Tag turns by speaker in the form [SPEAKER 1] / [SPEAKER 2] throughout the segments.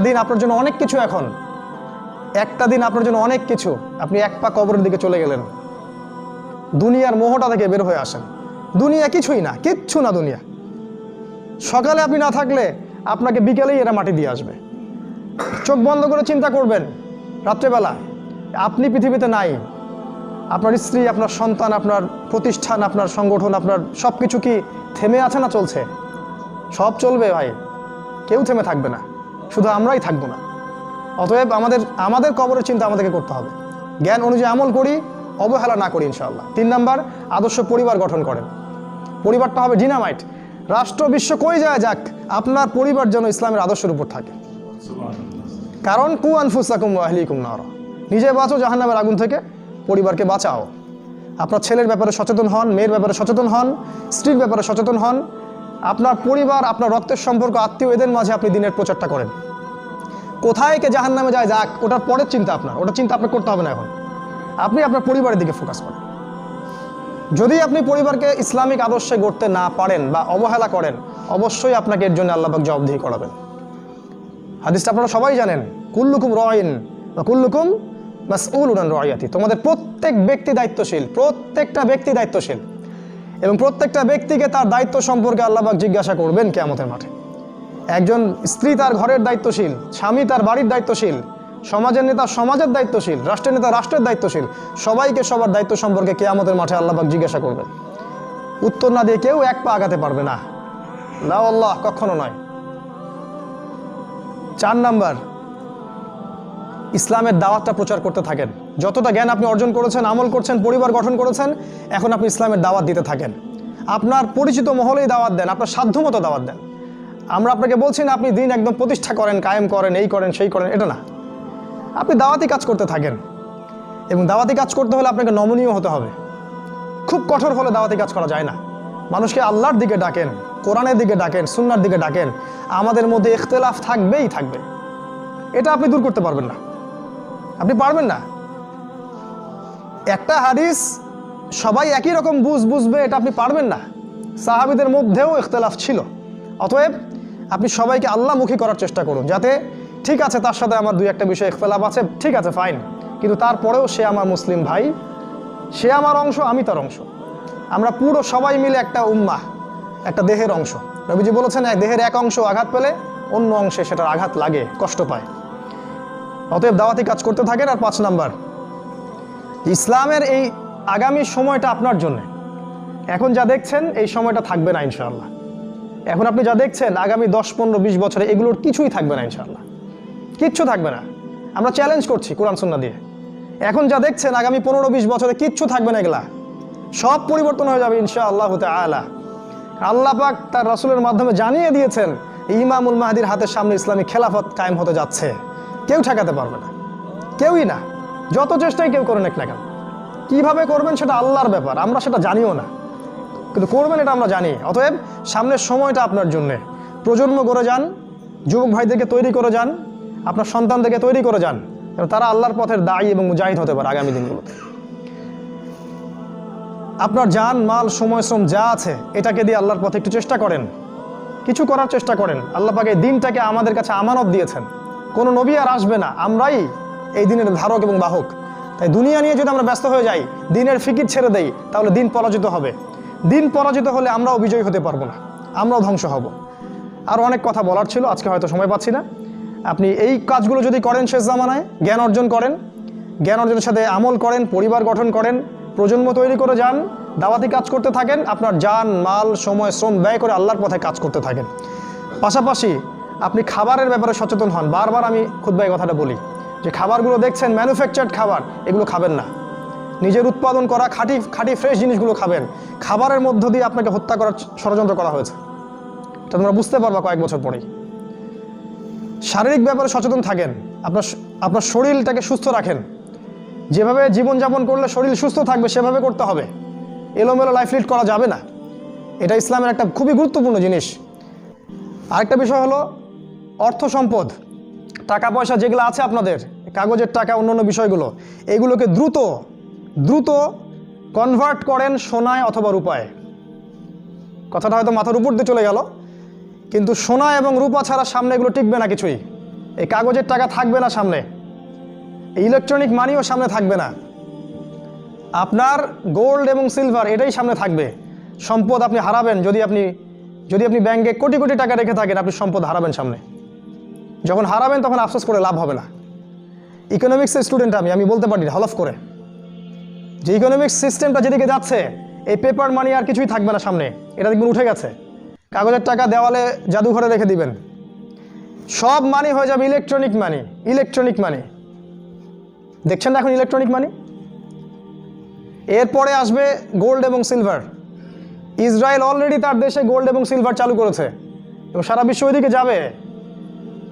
[SPEAKER 1] দিন আপনার জন্য অনেক কিছু এখন। একটা দিন আপনার জন্য অনেক কিছু। আপনি এক পা কবরের দিকে চলে গেলেন। দুনিয়ার মোহটা থেকে বের হয়ে আসেন। দুনিয়া কিছুই না, কিচ্ছু না দুনিয়া। সকালে আপনি না থাকলে আপনাকে বিকেলেই এরা মাটি দিয়ে আসবে। চোখ বন্ধ করে চিন্তা করবেন, রাত্রেবেলা। আপনি পৃথিবীতে নাই। আপনার স্ত্রী, আপনার সন্তান, আপনার প্রতিষ্ঠান, আপনার সংগঠন, আপনার সব কিছু কি থেমে আছে না চলছে? সব চলবে ভাই। কেউ থেমে থাকবে না। শুধু আমরাই থাকব না। অতএব আমাদের আমাদের কবরের চিন্তা আমাদেরকে করতে হবে। জ্ঞান অনুযায়ী আমল করি, অবহেলা না করি ইনশাআল্লাহ। তিন নাম্বার, আদর্শ পরিবার গঠন করেন। পরিবারটা হবে ডিনামাইট। রাষ্ট্র, বিশ্ব কই যায় যাক, আপনার পরিবার যেন ইসলামের আদর্শের উপর থাকে। কারণ, কু আনফুসাকুম আহলিকুম নার। নিজে বাঁচো জাহান্নামের আগুন থেকে, পরিবারকে বাঁচাও। আপনার ছেলের ব্যাপারে সচেতন হন, মেয়ের ব্যাপারে সচেতন হন, স্ত্রীর ব্যাপারে সচেতন হন আপনার পরিবার, আপনার রক্তের সম্পর্ক আত্মীয় এদের মাঝে আপনি দিনের প্রচারটা করেন। কোথায় কে জাহান নামে যায়, যাক, ওটার পরের চিন্তা আপনার। ওটা চিন্তা আপনার করতে হবে না এখন। আপনি আপনার পরিবারের দিকে ফোকাস করেন। যদি আপনি পরিবারকে ইসলামিক আদর্শে গড়তে না পারেন বা অবহেলা করেন, অবশ্যই আপনাকে এর জন্য আল্লাহবাক জবাবদিহি করাবেন। হাদিসটা আপনারা সবাই জানেন, কুল্লুকুম রয়িন বা কুল্লুকুম মাসউল উনান রয়াতি তোমাদের প্রত্যেক ব্যক্তি দায়িত্বশীল, প্রত্যেকটা ব্যক্তি দায়িত্বশীল। এবং প্রত্যেকটা ব্যক্তিকে তার দায়িত্ব সম্পর্কে আল্লাহবাক জিজ্ঞাসা করবেন কেয়ামতের মাঠে। একজন স্ত্রী তার ঘরের দায়িত্বশীল, স্বামী তার বাড়ির দায়িত্বশীল, সমাজের নেতা সমাজের দায়িত্বশীল, রাষ্ট্রের নেতা রাষ্ট্রের দায়িত্বশীল, সবাইকে সবার দায়িত্ব সম্পর্কে কেয়ামতের মাঠে আল্লাহবাক জিজ্ঞাসা করবেন। উত্তর না দিয়ে কেউ এক পা আগাতে পারবে না। লা আল্লাহ, কখনো নয়। চার নাম্বার, ইসলামের দাওয়াতটা প্রচার করতে থাকেন। যতটা জ্ঞান আপনি অর্জন করেছেন, আমল করছেন, পরিবার গঠন করেছেন, এখন আপনি ইসলামের দাওয়াত দিতে থাকেন। আপনার পরিচিত মহলেই দাওয়াত দেন, আপনার সাধ্যমতো দাওয়াত দেন। আমরা আপনাকে বলছি না, আপনি দিন একদম প্রতিষ্ঠা করেন, কায়েম করেন, এই করেন, সেই করেন, এটা না। আপনি দাওয়াতি কাজ করতে থাকেন। এবং দাওয়াতি কাজ করতে হলে আপনাকে নমনীয় হতে হবে। খুব কঠোর হলে দাওয়াতি কাজ করা যায় না। মানুষকে আল্লাহর দিকে ডাকেন, কোরআনের দিকে ডাকেন, সুন্নার দিকে ডাকেন। আমাদের মধ্যে ইখতলাফ থাকবেই থাকবে। এটা আপনি দূর করতে পারবেন না। আপনি পারবেন না। একটা হাদিস সবাই একই রকম বুঝ বুঝবে, এটা আপনি পারবেন না। সাহাবিদের মধ্যেও ইখতলাফ ছিল। অতএব আপনি সবাইকে আল্লাহমুখী করার চেষ্টা করুন, যাতে ঠিক আছে তার সাথে আমার দুই একটা বিষয় ইখতলাফ আছে, ঠিক আছে ফাইন কিন্তু তারপরেও সে আমার মুসলিম ভাই, সে আমার অংশ, আমি তার অংশ। আমরা পুরো সবাই মিলে একটা উম্মাহ, একটা দেহের অংশ। রবিজি বলেছেন এক দেহের এক অংশ আঘাত পেলে অন্য অংশে সেটার আঘাত লাগে, কষ্ট পায়। অতএব দাওয়াতি কাজ করতে থাকেন, আর পাঁচ নাম্বার ইসলামের এই আগামী সময়টা আপনার জন্য। এখন যা দেখছেন, এই সময়টা থাকবে না ইনশাআল্লাহ। এখন আপনি যা দেখছেন, আগামী দশ, পনেরো, বিশ বছরে এগুলোর কিছুই থাকবে না ইনশাআল্লাহ। কিচ্ছু থাকবে না। আমরা চ্যালেঞ্জ করছি কোরআন সুন্না দিয়ে। এখন যা দেখছেন, আগামী পনেরো, বিশ বছরে কিচ্ছু থাকবে না এগুলা। সব পরিবর্তন হয়ে যাবে ইনশা আল্লাহ আলা আল্লাহ পাক তার রসুলের মাধ্যমে জানিয়ে দিয়েছেন, ইমামুল মাহাদির হাতের সামনে ইসলামী খেলাফত কায়েম হতে যাচ্ছে। কেউ ঠেকাতে পারবে না। কেউই না। যত চেষ্টাই কেউ করে এক না কেন। কীভাবে করবেন সেটা আল্লাহর ব্যাপার, আমরা সেটা জানিও না। কিন্তু করবেন এটা আমরা জানি। অতএব সামনের সময়টা আপনার জন্যে। প্রজন্ম করে যান, যুবক ভাইদেরকে তৈরি করে যান, আপনার সন্তানদেরকে তৈরি করে যান, যেন তারা আল্লাহর পথের দায়ী এবং মুজাহিদ হতে পারে আগামী দিনগুলোতে। আপনার যান মাল, সময়, শ্রম যা আছে, এটাকে দিয়ে আল্লাহর পথে একটু চেষ্টা করেন। কিছু করার চেষ্টা করেন। আল্লাহ পাকে দিনটাকে আমাদের কাছে আমানত দিয়েছেন। কোনো নবী আর আসবে না। আমরাই এই দিনের ধারক এবং বাহক। তাই দুনিয়া নিয়ে যদি আমরা ব্যস্ত হয়ে যাই, দিনের ফিকির ছেড়ে দেই, তাহলে দিন পরাজিত হবে। দিন পরাজিত হলে আমরাও বিজয়ী হতে পারব না। আমরাও ধ্বংস হব। আর অনেক কথা বলার ছিল, আজকে হয়তো সময় পাচ্ছি না। আপনি এই কাজগুলো যদি করেন শেষ জামানায়, জ্ঞান অর্জন করেন। জ্ঞান অর্জনের সাথে আমল করেন, পরিবার গঠন করেন, প্রজন্ম তৈরি করে যান, দাওয়াতি কাজ করতে থাকেন, আপনার যান, মাল, সময়, শ্রম ব্যয় করে আল্লাহর পথে কাজ করতে থাকেন। পাশাপাশি আপনি খাবারের ব্যাপারে সচেতন হন। বারবার আমি খুদ্ কথাটা বলি যে খাবারগুলো দেখছেন ম্যানুফ্যাকচার্ড খাবার, এগুলো খাবেন না। নিজের উৎপাদন করা খাঁটি খাঁটি ফ্রেশ জিনিসগুলো খাবেন। খাবারের মধ্য দিয়ে আপনাকে হত্যা করার ষড়যন্ত্র করা হয়েছে। এটা তোমরা বুঝতে পারবা কয়েক বছর পরেই। শারীরিক ব্যাপারে সচেতন থাকেন। আপনার আপনার শরীরটাকে সুস্থ রাখেন। যেভাবে জীবনযাপন করলে শরীর সুস্থ থাকবে, সেভাবে করতে হবে। এলোমেলো লাইফ লিড করা যাবে না। এটা ইসলামের একটা খুবই গুরুত্বপূর্ণ জিনিস। আরেকটা বিষয় হলো অর্থ সম্পদ। টাকা পয়সা যেগুলো আছে আপনাদের, কাগজের টাকা, অন্যান্য বিষয়গুলো, এগুলোকে দ্রুত দ্রুত কনভার্ট করেন সোনায় অথবা রূপায়। কথাটা হয়তো মাথার উপর দিয়ে চলে গেল, কিন্তু সোনা এবং রূপা ছাড়া সামনে এগুলো টিকবে না কিছুই। এই কাগজের টাকা থাকবে না সামনে। ইলেকট্রনিক মানিও সামনে থাকবে না। আপনার গোল্ড এবং সিলভার এটাই সামনে থাকবে। সম্পদ আপনি হারাবেন যদি আপনি যদি আপনি ব্যাংকে কোটি কোটি টাকা রেখে থাকেন, আপনি সম্পদ হারাবেন সামনে। যখন হারাবেন তখন আফসোস করে লাভ হবে না। ইকোনমিক্সের স্টুডেন্ট আমি আমি বলতে পারি হলফ করে। যে ইকোনমিক্স সিস্টেমটা যেদিকে যাচ্ছে, এই পেপার মানি আর কিছুই থাকবে না সামনে, এটা দেখবেন উঠে গেছে। কাগজের টাকা দেওয়ালে জাদুঘরে রেখে দিবেন। সব মানি হয়ে যাবে ইলেকট্রনিক মানি ইলেকট্রনিক মানি দেখছেন না এখন ইলেকট্রনিক মানি এরপরে আসবে গোল্ড এবং সিলভার ইসরায়েল অলরেডি তার দেশে গোল্ড এবং সিলভার চালু করেছে। এবং সারা বিশ্ব ওইদিকে যাবে।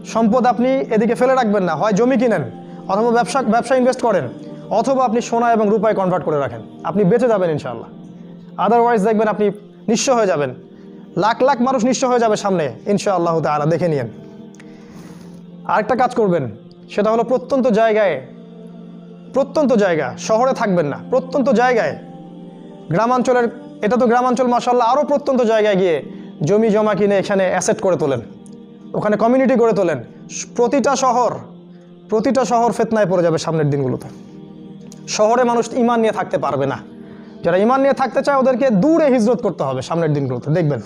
[SPEAKER 1] সম্পদ আপনি এদিকে ফেলে রাখবেন না। হয় জমি কিনেন, অথবা ব্যবসা ব্যবসা ইনভেস্ট করেন, অথবা আপনি সোনা এবং রূপায় কনভার্ট করে রাখেন। আপনি বেঁচে যাবেন ইনশাআল্লাহ। আদারওয়াইজ দেখবেন আপনি নিঃস্ব হয়ে যাবেন। লাখ লাখ মানুষ নিঃস্ব হয়ে যাবে সামনে, ইনশাআল্লাহ তাআলা। দেখে নিয়েন। আরেকটা কাজ করবেন, সেটা হলো প্রত্যন্ত জায়গায় প্রত্যন্ত জায়গা, শহরে থাকবেন না। প্রত্যন্ত জায়গায়, গ্রামাঞ্চলের এটা তো গ্রামাঞ্চল মাসাল্লাহ আরও প্রত্যন্ত জায়গায় গিয়ে জমি জমা কিনে এখানে অ্যাসেট করে তোলেন। ওখানে কমিউনিটি গড়ে তোলেন। প্রতিটা শহর প্রতিটা শহর ফেতনায় পড়ে যাবে সামনের দিনগুলোতে। শহরে মানুষ ইমান নিয়ে থাকতে পারবে না। যারা ইমান নিয়ে থাকতে চায়, ওদেরকে দূরে হিজরত করতে হবে সামনের দিনগুলোতে। দেখবেন।